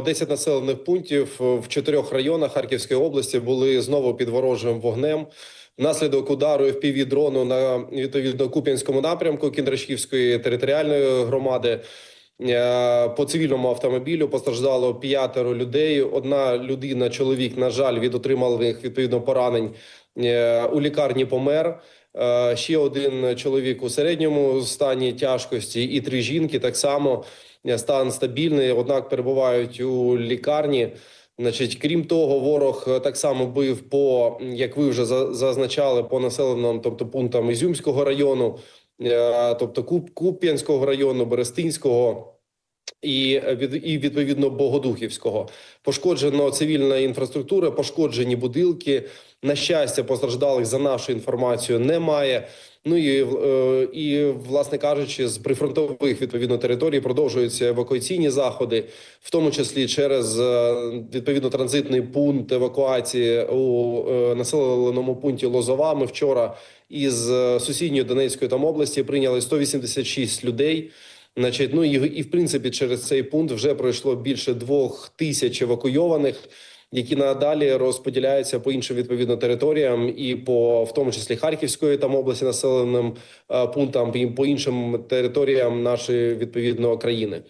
10 населених пунктів в чотирьох районах Харківської області були знову під ворожим вогнем. Внаслідок удару fpv дрону на відповідно Куп'янському напрямку Кіндрашківської територіальної громади. е, По цивільному автомобілю постраждало п'ятеро людей. Одна людина, чоловік, на жаль, від отриманих відповідно поранень е, у лікарні помер. Е, Ще один чоловік у середньому стані тяжкості, і три жінки так само е, стан стабільний, однак перебувають у лікарні. Значить, крім того, ворог е, так само бив по, як ви вже за- зазначали, по населеним, тобто пунктам Ізюмського району, тобто Куп, Куп'янського району, Берестинського. І е, від і відповідно Богодухівського пошкоджено цивільна інфраструктура, пошкоджені будинки. На щастя, постраждалих за нашу інформацію немає. Ну і е, і власне кажучи, з прифронтових відповідно територій продовжуються евакуаційні заходи, в тому числі через е, відповідно транзитний пункт евакуації у населеному пункті Лозова. Ми вчора із сусідньої Донецької там області прийняли 186 людей. Значить, ну і, і в принципі через цей пункт вже пройшло більше двох тисяч евакуйованих, які надалі розподіляються по іншим відповідно територіям, і по в тому числі Харківської там області населеним е, пунктам, і по іншим територіям нашої відповідно країни.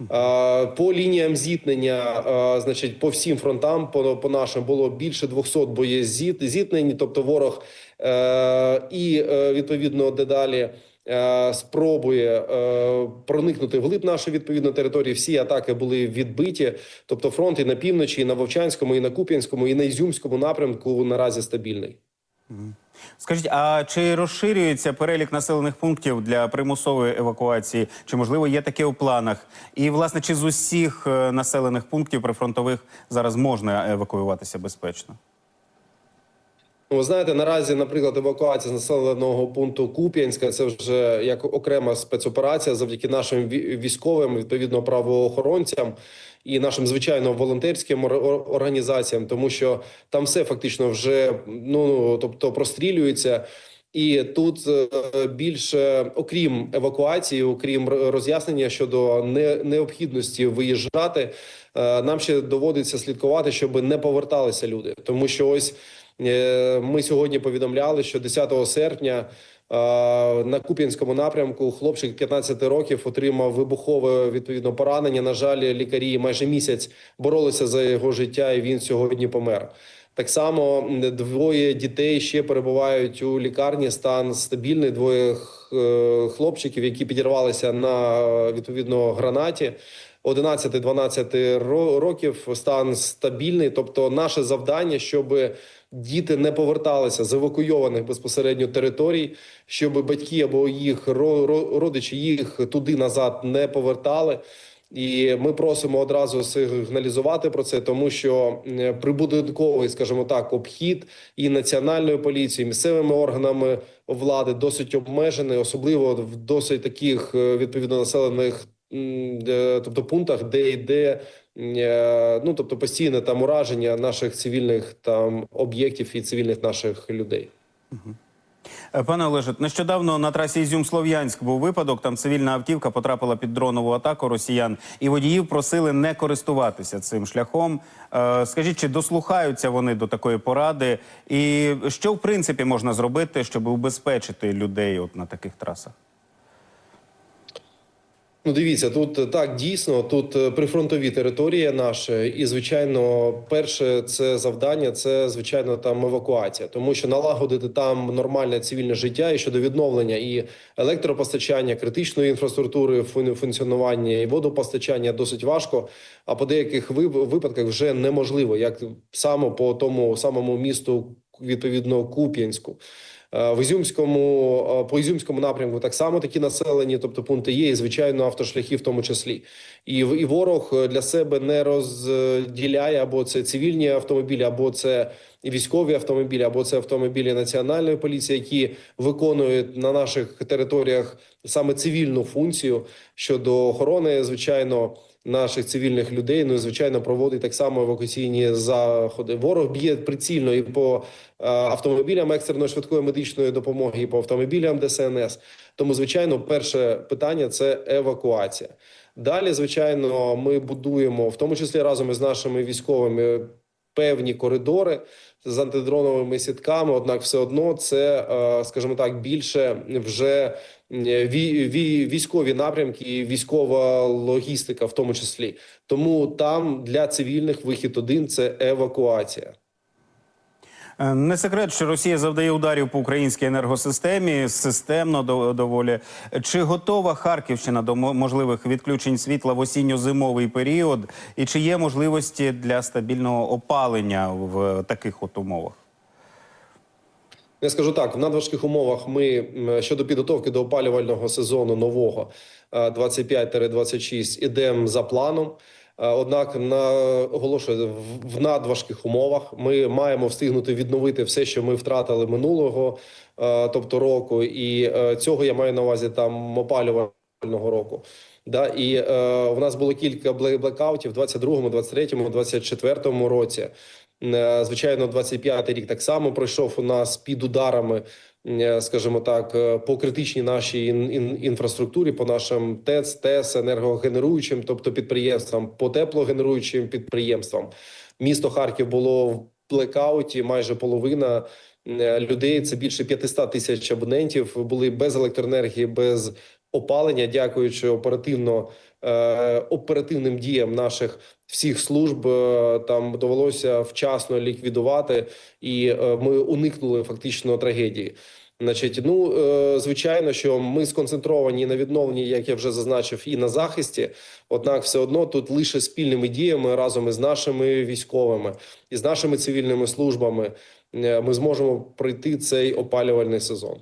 Е, По лініям зіткнення, е, значить, по всім фронтам, по, по нашим було більше 200 боєзіт зіткнень, тобто ворог е, і відповідно дедалі спробує е, проникнути вглиб нашої відповідно території. Всі атаки були відбиті. Тобто, фронт і на півночі, і на Вовчанському, і на Куп'янському, і на Ізюмському напрямку наразі стабільний. Скажіть, а чи розширюється перелік населених пунктів для примусової евакуації? Чи можливо є таке у планах? І власне, чи з усіх е, населених пунктів прифронтових зараз можна евакуюватися безпечно? Ви знаєте, наразі, наприклад, евакуація з населеного пункту Куп'янська це вже як окрема спецоперація завдяки нашим ві- військовим, відповідно правоохоронцям і нашим звичайно волонтерським ор- ор- організаціям, тому що там все фактично вже ну тобто прострілюється. І тут е, більше, окрім евакуації, окрім роз'яснення щодо не- необхідності виїжджати, е, нам ще доводиться слідкувати, щоб не поверталися люди, тому що ось Ми сьогодні повідомляли, що 10 серпня е, на Куп'янському напрямку хлопчик 15 років отримав вибухове відповідно поранення. На жаль, лікарі майже місяць боролися за його життя, і він сьогодні помер. Так само двоє дітей ще перебувають у лікарні. Стан стабільний. Двоє е, хлопчиків, які підірвалися на е, відповідно гранаті. 11-12 ро- років стан стабільний. Тобто, наше завдання, щоб діти не поверталися з евакуйованих безпосередньо територій, щоб батьки або їх ро- ро- родичі їх туди назад не повертали. І ми просимо одразу сигналізувати про це, тому що е, прибудинковий, скажімо так, обхід і національною поліцією, і місцевими органами влади досить обмежений, особливо в досить таких е, відповідно населених тобто пунктах, де йде е, ну тобто постійне там ураження наших цивільних там об'єктів і цивільних наших людей. Е, Пане Олеже, нещодавно на трасі Ізюм-Слов'янськ був випадок. Там цивільна автівка потрапила під дронову атаку росіян, і водіїв просили не користуватися цим шляхом. Е, Скажіть, чи дослухаються вони до такої поради? І що в принципі можна зробити, щоб убезпечити людей от на таких трасах? Ну, дивіться, тут е, так дійсно тут е, прифронтові території наші, і звичайно, перше це завдання, це звичайно там евакуація, тому що налагодити там нормальне цивільне життя і щодо відновлення і електропостачання, критичної інфраструктури, фун- функціонування і водопостачання досить важко. А по деяких випадках вже неможливо, як саме по тому самому місту, відповідно Куп'янську. Е, В Ізюмському е, по Ізюмському напрямку так само такі населені, тобто пункти є, і звичайно автошляхи в тому числі. І і ворог е, для себе не розділяє або це цивільні автомобілі, або це військові автомобілі, або це автомобілі національної поліції, які виконують на наших територіях саме цивільну функцію щодо охорони, звичайно. Наших цивільних людей. Ну і звичайно, проводить так само евакуаційні заходи. Ворог б'є прицільно і по е, автомобілям екстреної швидкої медичної допомоги, і по автомобілям ДСНС. Тому, звичайно, перше питання це евакуація. Далі, звичайно, ми будуємо, в тому числі разом із нашими військовими, певні коридори з антидроновими сітками. Однак, все одно це, е, скажімо так, більше вже ві- ві- військові напрямки військова логістика, в тому числі. Тому там для цивільних вихід один це евакуація. Е, Не секрет, що Росія завдає ударів по українській енергосистемі системно до- доволі. Чи готова Харківщина до можливих відключень світла в осінньо-зимовий період? І чи є можливості для стабільного опалення в таких от умовах? Я скажу так: в надважких умовах ми щодо підготовки до опалювального сезону нового е, 25-26 ідемо за планом. Е, Однак на оголошую в- в надважких умовах ми маємо встигнути відновити все, що ми втратили минулого, е, тобто року, і е, цього я маю на увазі там опалювального року. Да, і е, у нас було кілька бле- блекаутів в 22-му, 23-му, 24-му році. Е, Звичайно, 25-й рік так само пройшов у нас під ударами, скажімо так, е, по критичній нашій ін- ін- інфраструктурі, по нашим ТЕЦ, ТЕС, енергогенеруючим, тобто підприємствам, по теплогенеруючим підприємствам. Місто Харків було в блекауті, майже половина е, людей. Це більше 500 тисяч абонентів. Були без електроенергії, без опалення, дякуючи оперативно е, оперативним діям наших всіх служб. е, Там довелося вчасно ліквідувати, і е, ми уникнули фактично трагедії. Значить, ну е, звичайно, що ми сконцентровані на відновленні, як я вже зазначив, і на захисті. Однак, все одно тут лише спільними діями разом із нашими військовими і з нашими цивільними службами е, ми зможемо пройти цей опалювальний сезон.